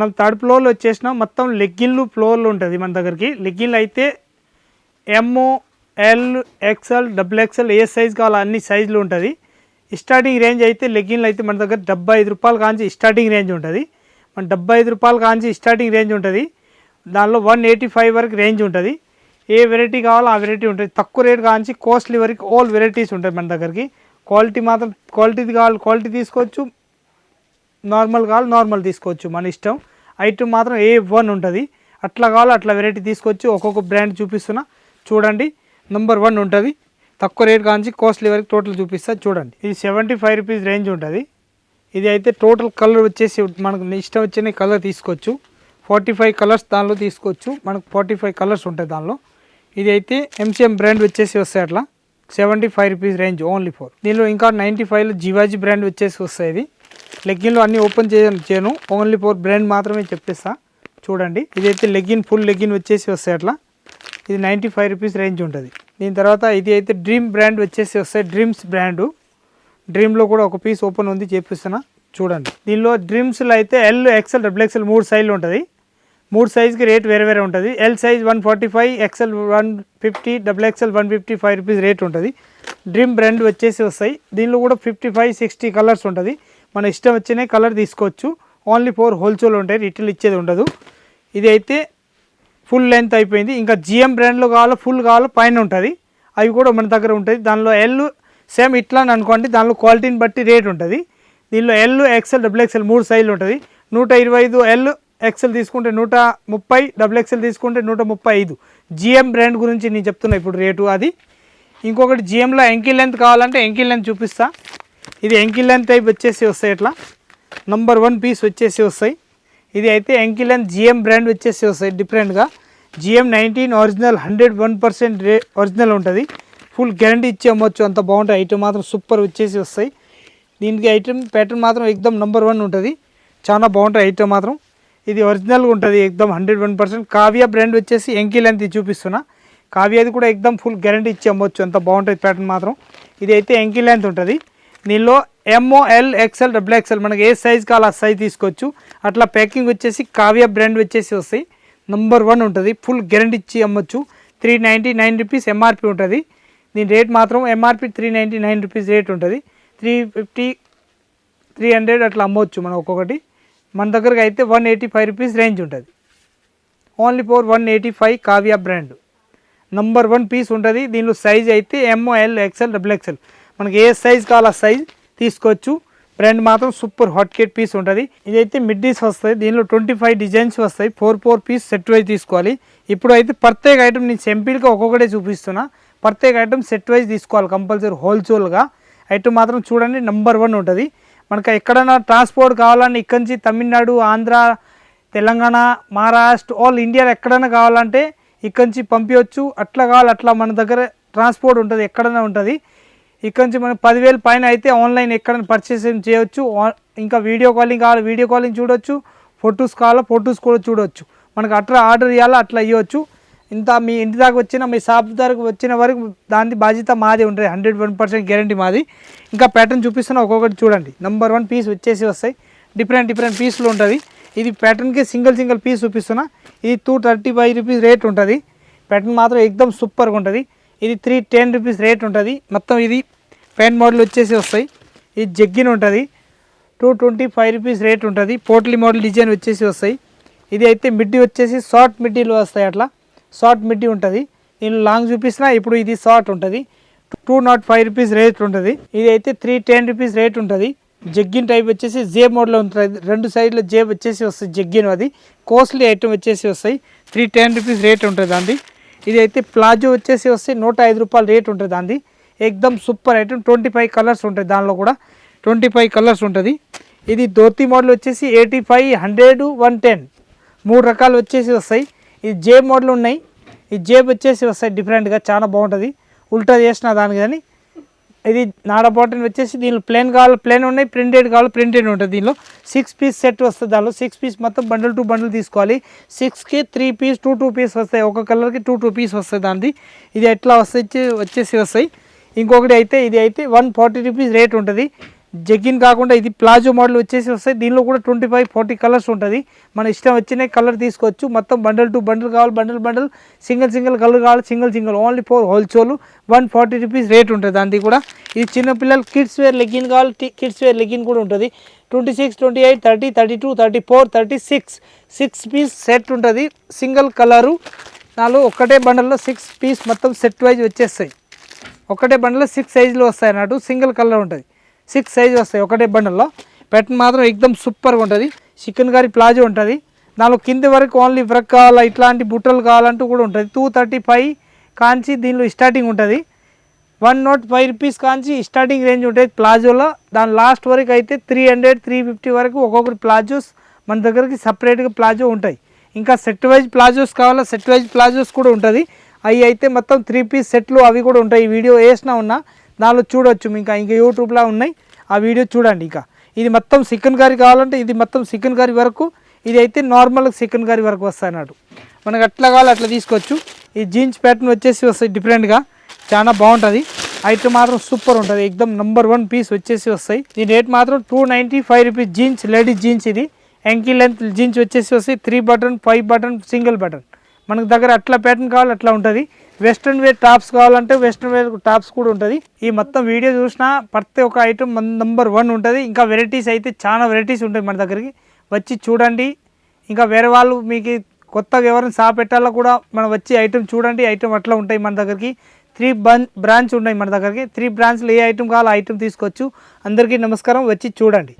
మనం థర్డ్ ఫ్లోర్లో వచ్చేసినాం. మొత్తం లెగ్గిన్లు ఫ్లోర్లు ఉంటుంది మన దగ్గరికి. లెగ్గిన్లు అయితే MO L XL double XL ఏ సైజ్ కావాలో అన్ని సైజులు ఉంటుంది. స్టార్టింగ్ రేంజ్ అయితే లెగ్గిన్లు అయితే మన దగ్గర డెబ్బై ఐదు రూపాయలు కాంచి స్టార్టింగ్ రేంజ్ ఉంటుంది. మన డెబ్బై ఐదు రూపాయలు కాంచి స్టార్టింగ్ రేంజ్ ఉంటుంది. దానిలో వన్ ఎయిటీ ఫైవ్ వరకు రేంజ్ ఉంటుంది. ఏ వెరైటీ కావాలో ఆ వెరైటీ ఉంటుంది. తక్కువ రేట్ కాంచి కాస్ట్లీ వరకు ఆల్ వెరైటీస్ ఉంటాయి మన దగ్గరికి. క్వాలిటీ మాత్రం క్వాలిటీది కావాలి క్వాలిటీ తీసుకోవచ్చు. నార్మల్ కావాలి నార్మల్ తీసుకోవచ్చు. మన ఇష్టం. ఐటమ్ మాత్రం ఏ వన్ ఉంటుంది. అట్లా కావాలి అట్లా వెరైటీ తీసుకొచ్చి ఒక్కొక్క బ్రాండ్ చూపిస్తున్నా. చూడండి నెంబర్ వన్ ఉంటుంది. తక్కువ రేట్ కాంచి కాస్ట్లీ వరకు టోటల్ చూపిస్తా చూడండి. ఇది సెవెంటీ ఫైవ్ రూపీస్ రేంజ్ ఉంటుంది. ఇది అయితే టోటల్ కలర్ వచ్చేసి మనకు ఇష్టం వచ్చిన కలర్ తీసుకోవచ్చు. ఫార్టీ ఫైవ్ కలర్స్ దానిలో తీసుకోవచ్చు. మనకు ఫార్టీ ఫైవ్ కలర్స్ ఉంటాయి దానిలో. ఇది అయితే ఎంసీఎం బ్రాండ్ వచ్చేసి వస్తాయి అట్లా. Seventy five rupees range only four దీనిలో ఇంకా నైంటీ ఫైవ్లో జివాజీ బ్రాండ్ వచ్చేసి వస్తాయి ఇది. లెగ్గిన్లు అన్నీ ఓపెన్ చేయను చేయను. ఓన్లీ ఫోర్ బ్రాండ్ మాత్రమే చెప్పిస్తా. చూడండి. ఇదైతే లెగ్గిన్ ఫుల్ లెగ్గిన్ వచ్చేసి వస్తాయి అట్లా. ఇది నైంటీ ఫైవ్ రూపీస్ రేంజ్ ఉంటుంది. దీని తర్వాత ఇది అయితే డ్రీమ్ బ్రాండ్ వచ్చేసి వస్తాయి. Dreams brand. డ్రీమ్లో కూడా ఒక పీస్ ఓపెన్ ఉంది చేపిస్తున్నా చూడండి. దీనిలో డ్రీమ్స్లో అయితే ఎల్ ఎక్సెల్ డబుల్ ఎక్సెల్ మూడు సైజులు ఉంటుంది. మూడు సైజ్కి రేట్ వేరే వేరే ఉంటుంది. L size one forty five XL one fifty double XL one fifty five rupees rate ఉంటుంది. డ్రీమ్ బ్రాండ్ వచ్చేసి వస్తాయి. దీనిలో కూడా ఫిఫ్టీ ఫైవ్ సిక్స్టీ కలర్స్ ఉంటుంది. మన ఇష్టం వచ్చిన కలర్ తీసుకోవచ్చు. ఓన్లీ ఫోర్ హోల్సేల్ ఉంటాయి. రిటైల్ ఇచ్చేది ఉండదు. ఇది అయితే ఫుల్ లెంత్ అయిపోయింది. ఇంకా జిఎం బ్రాండ్లో కావాలో ఫుల్ కావాలో పైన ఉంటుంది. అవి కూడా మన దగ్గర ఉంటుంది దానిలో ఎల్ సేమ్ ఇట్లా అని అనుకోండి. దానిలో క్వాలిటీని బట్టి రేట్ ఉంటుంది. దీనిలో ఎల్ ఎక్సెల్ డబుల్ ఎక్సెల్ మూడు సైజులు ఉంటుంది. నూట ఇరవై ఐదు ఎల్ ఎక్సెల్ తీసుకుంటే నూట ముప్పై డబుల్ ఎక్సెల్ తీసుకుంటే నూట ముప్పై ఐదు. జిఎం బ్రాండ్ గురించి నేను చెప్తున్నా ఇప్పుడు రేటు అది. ఇంకొకటి జిఎంలో ఎంకిల్ లెంత్ కావాలంటే ఎంకిల్ లెంత్ చూపిస్తా. ఇది ఎంకిల్ లెంత్ టైప్ వచ్చేసి వస్తాయి ఇట్లా. నంబర్ వన్ పీస్ వచ్చేసి వస్తాయి. ఇది అయితే ఎంకిల్ లెంత్ జిఎం బ్రాండ్ వచ్చేసి వస్తాయి డిఫరెంట్గా GM nineteen original hundred one percent రే ఒరిజినల్ ఉంటుంది. ఫుల్ గ్యారంటీ ఇచ్చి అమ్మొచ్చు అంత బాగుంటుంది ఐటమ్ మాత్రం సూపర్ వచ్చేసి వస్తాయి. దీనికి ఐటమ్ ప్యాటర్న్ మాత్రం ఎక్దమ్ నెంబర్ వన్ ఉంటుంది. చాలా బాగుంటుంది ఐటమ్ మాత్రం. ఇది ఒరిజినల్గా ఉంటుంది ఎక్దమ్ hundred one percent Kavya brand వచ్చేసి ఎంకిల్ లెంత్ చూపిస్తున్నా. కావ్యది కూడా ఎక్దమ్ ఫుల్ గ్యారంటీ ఇచ్చి అమ్మొచ్చు అంత బాగుంటుంది ప్యాటర్న్ మాత్రం. ఇది అయితే ఎంకిల్ లెంత్ ఉంటుంది. దీనిలో ఎంఓఎల్ ఎక్స్ఎల్ డబుల్ ఎక్స్ఎల్ మనకి ఏ సైజ్ కావాలో ఆ సైజ్ తీసుకోవచ్చు. అట్లా ప్యాకింగ్ వచ్చేసి కావ్య బ్రాండ్ వచ్చేసి వస్తాయి. నంబర్ వన్ ఉంటుంది. ఫుల్ గ్యారంటీ ఇచ్చి అమ్మొచ్చు. Three ninety nine rupees MRP ఉంటుంది. దీని రేట్ మాత్రం MRP three ninety nine rupees rate ఉంటుంది. త్రీ ఫిఫ్టీ త్రీ హండ్రెడ్ అట్లా అమ్మవచ్చు మనం ఒక్కొక్కటి. మన దగ్గరకు అయితే one eighty five rupees range ఉంటుంది. Only four one eighty five Kavya brand number one piece ఉంటుంది. దీనిలో సైజ్ అయితే ఎంఓఎల్ ఎక్స్ఎల్ డబుల్ ఎక్స్ఎల్ మనకి ఏ సైజ్ కావాలో ఆ సైజ్ తీసుకోవచ్చు. బ్రాండ్ మాత్రం సూపర్ హాట్ కేట్ పీస్ ఉంటుంది. ఇదైతే మిడ్డీస్ వస్తాయి దీనిలో ట్వంటీ ఫైవ్ డిజైన్స్ వస్తాయి. Four four piece set wise తీసుకోవాలి. ఇప్పుడు అయితే ప్రత్యేక ఐటమ్ నేను సింపుల్గా ఒక్కొక్కటే చూపిస్తున్నా. ప్రత్యేక ఐటమ్ సెట్ వైజ్ తీసుకోవాలి కంపల్సరీ హోల్సేల్గా ఐటమ్ మాత్రం చూడండి నెంబర్ వన్ ఉంటుంది. మనకి ఎక్కడైనా ట్రాన్స్పోర్ట్ కావాలంటే ఇక్కడి నుంచి తమిళనాడు ఆంధ్ర తెలంగాణ మహారాష్ట్ర ఆల్ ఇండియాలో ఎక్కడైనా కావాలంటే ఇక్కడి నుంచి పంపించవచ్చు అట్లా కావాలి అట్లా మన దగ్గర ట్రాన్స్పోర్ట్ ఉంటుంది ఎక్కడైనా ఉంటుంది. ఇక్కడ నుంచి మనం పదివేల పైన అయితే ఆన్లైన్ ఎక్కడైనా పర్చేస్ చేయొచ్చు. ఇంకా వీడియో కాలింగ్ కావాలి వీడియో కాలింగ్ చూడొచ్చు. ఫొటోస్ కావాలా ఫొటోస్ కూడా చూడొచ్చు. మనకు అట్లా ఆర్డర్ ఇవ్వాలా అట్లా ఇవ్వచ్చు ఇంత మీ ఇంటి దాకా వచ్చిన మీ షాప్ దగ్గరకు వచ్చిన వరకు దాని బాధ్యత మాది ఉంటుంది. హండ్రెడ్ వన్ పర్సెంట్ గ్యారంటీ మాది. ఇంకా ప్యాటర్న్ చూపిస్తున్నా ఒక్కొక్కటి చూడండి. నెంబర్ వన్ పీస్ వచ్చేసి వస్తాయి. డిఫరెంట్ డిఫరెంట్ పీస్లు ఉంటుంది. ఇది ప్యాటర్న్కి సింగిల్ సింగిల్ పీస్ చూపిస్తున్నా. ఇది two thirty five rupees rate ఉంటుంది. ప్యాటర్న్ మాత్రం ఎక్దమ్ సూపర్గా ఉంటుంది. ఇది త్రీ టెన్ రూపీస్ రేట్ ఉంటుంది. మొత్తం ఇది పెన్ మోడల్ వచ్చేసి వస్తాయి. ఇది జగ్గిన్ ఉంటుంది. Two twenty five rupees rate ఉంటుంది. పోట్లీ మోడల్ డిజైన్ వచ్చేసి వస్తాయి. ఇది అయితే మిడ్డీ వచ్చేసి షార్ట్ మిడ్డీలు వస్తాయి అట్లా. షార్ట్ మిడ్డీ ఉంటుంది. నేను లాంగ్ చూపిస్తున్నా ఇప్పుడు ఇది షార్ట్ ఉంటుంది. Two nought five rupees rate ఉంటుంది. ఇది అయితే త్రీ టెన్ రూపీస్ రేట్ ఉంటుంది. జగ్గిన్ టైప్ వచ్చేసి జేబ్ మోడల్లో ఉంటుంది. రెండు సైడ్లో జేబ్ వచ్చేసి వస్తుంది జగ్గిన్ అది. కాస్ట్లీ ఐటమ్ వచ్చేసి వస్తాయి. త్రీ టెన్ రూపీస్ రేట్ ఉంటుంది అండి ఇది అయితే ప్లాజో వచ్చేసి వస్తే నూట ఐదు రూపాయలు రేట్ ఉంటుంది దాన్ని ఎక్దమ్ super item twenty five colours ఉంటాయి దానిలో కూడా. ట్వంటీ ఫైవ్ కలర్స్ ఉంటుంది. ఇది ధోతి మోడల్ వచ్చేసి eighty five hundred one ten. మూడు రకాలు వచ్చేసి వస్తాయి. ఇది జేబ్ మోడల్ ఉన్నాయి. ఈ జేబ్ వచ్చేసి వస్తాయి డిఫరెంట్గా చాలా బాగుంటుంది. ఉల్టా చేసిన దాని కానీ ఇది నాడ బాటన్ వచ్చేసి దీనిలో ప్లేన్ కావాలి ప్లేన్ ఉన్నాయి ప్రింటెడ్ కావాలి ప్రింటెడ్ ఉంటుంది దీనిలో. సిక్స్ పీస్ సెట్ వస్తుంది దానిలో. సిక్స్ పీస్ మొత్తం బండిల్ టూ బండిల్ తీసుకోవాలి. సిక్స్కి three piece two two piece వస్తాయి. ఒక కలర్కి టూ టూ పీస్ వస్తాయి దానిది. ఇది ఎట్లా వస్తాయి? వచ్చేసి వస్తాయి. ఇంకొకటి అయితే ఇది అయితే వన్ ఫార్టీ రూపీస్ రేట్ ఉంటుంది. జగ్గిన్ కాకుండా ఇది ప్లాజో మోడల్ వచ్చేసి వస్తాయి. దీనిలో కూడా ట్వంటీ ఫైవ్ ఫార్టీ కలర్స్ ఉంటుంది. మన ఇష్టం వచ్చిన కలర్ తీసుకోవచ్చు. మొత్తం బండల్ టు బండల్ కావాలి. Bundle bundle single single colour కావాలి. Single single only four wholesale one forty rupees rate ఉంటుంది దానికి కూడా. ఇది చిన్నపిల్లలు కిడ్స్ వేర్ లెగ్గిన్ కావాలి. కిడ్స్ వేర్ లెగ్గిన్ కూడా ఉంటుంది. Twenty six twenty eight thirty thirty two thirty four thirty six six piece set ఉంటుంది. సింగిల్ కలరు నాలుగు ఒకటే బండల్లో సిక్స్ పీస్ మొత్తం సెట్ వైజ్ వచ్చేస్తాయి. ఒకటే బండలో సిక్స్ సైజులు వస్తాయి అన్నట్టు సింగిల్ కలర్ ఉంటుంది. సిక్స్ సైజ్ వస్తాయి. ఒకటే బండల్లో. పెట్టిన మాత్రం ఎక్దమ్ సూపర్గా ఉంటుంది. చికెన్ కర్రీ ప్లాజో ఉంటుంది. నాలుగు కింది వరకు ఓన్లీ వ్రక్ కావాలా ఇట్లాంటి బుట్టలు కావాలంటూ కూడా ఉంటుంది. టూ థర్టీ ఫైవ్ కాంచి దీనిలో స్టార్టింగ్ ఉంటుంది. One nought five rupees Kanchi starting range ఉంటుంది ప్లాజోలో దాని లాస్ట్ వరకు అయితే త్రీ హండ్రెడ్ త్రీ ఫిఫ్టీ వరకు ఒక్కొక్కటి ప్లాజోస్ మన దగ్గరికి సపరేట్గా ప్లాజో ఉంటాయి. ఇంకా సెట్ వైజ్ ప్లాజోస్ కావాలా సెట్ వైజ్ ప్లాజోస్ కూడా ఉంటుంది. అవి అయితే మొత్తం త్రీ పీస్ సెట్లు అవి కూడా ఉంటాయి. వీడియో వేసినా ఉన్నా దానిలో చూడొచ్చు. ఇంకా ఇంకా యూట్యూబ్లో ఉన్నాయి. ఆ వీడియో చూడండి ఇంకా. ఇది మొత్తం చికెన్ కర్రీ కావాలంటే ఇది మొత్తం చికెన్ కర్రీ వరకు ఇది అయితే నార్మల్ చికెన్ కర్రీ వరకు వస్తాయి అన్నట్టు మనకు అట్లా కావాలి అట్లా తీసుకోవచ్చు. ఈ జీన్స్ ప్యాటర్న్ వచ్చేసి వస్తాయి డిఫరెంట్గా చాలా బాగుంటుంది. ఐటమ్ మాత్రం సూపర్ ఉంటుంది. ఎక్దమ్ నెంబర్ వన్ పీస్ వచ్చేసి వస్తాయి. దీని రేట్ మాత్రం two ninety five rupees jeans ladies jeans ఇది. ఎంకీ లెంత్ జీన్స్ వచ్చేసి వస్తాయి. Three button five button single button మనకు దగ్గర అట్లా ప్యాటర్న్ కావాలి అట్లా ఉంటుంది. వెస్ట్రన్ వేర్ టాప్స్ కావాలంటే వెస్ట్రన్ వేర్ టాప్స్ కూడా ఉంటుంది. ఈ మొత్తం వీడియో చూసినా ప్రతి ఒక్క ఐటమ్ మన నెంబర్ వన్ ఉంటుంది. ఇంకా వెరైటీస్ అయితే చాలా వెరైటీస్ ఉంటాయి మన దగ్గరికి. వచ్చి చూడండి. ఇంకా వేరే వాళ్ళు మీకు కొత్తగా ఎవరైనా షాప్ పెట్టాలో కూడా మనం వచ్చి ఐటమ్ చూడండి. ఐటమ్ అట్లా ఉంటాయి మన దగ్గరికి. త్రీ బ్రాంచ్ ఉన్నాయి మన దగ్గరికి. త్రీ బ్రాంచ్లో ఏ ఐటమ్ కావాలో ఐటమ్ తీసుకోవచ్చు. అందరికీ నమస్కారం. వచ్చి చూడండి.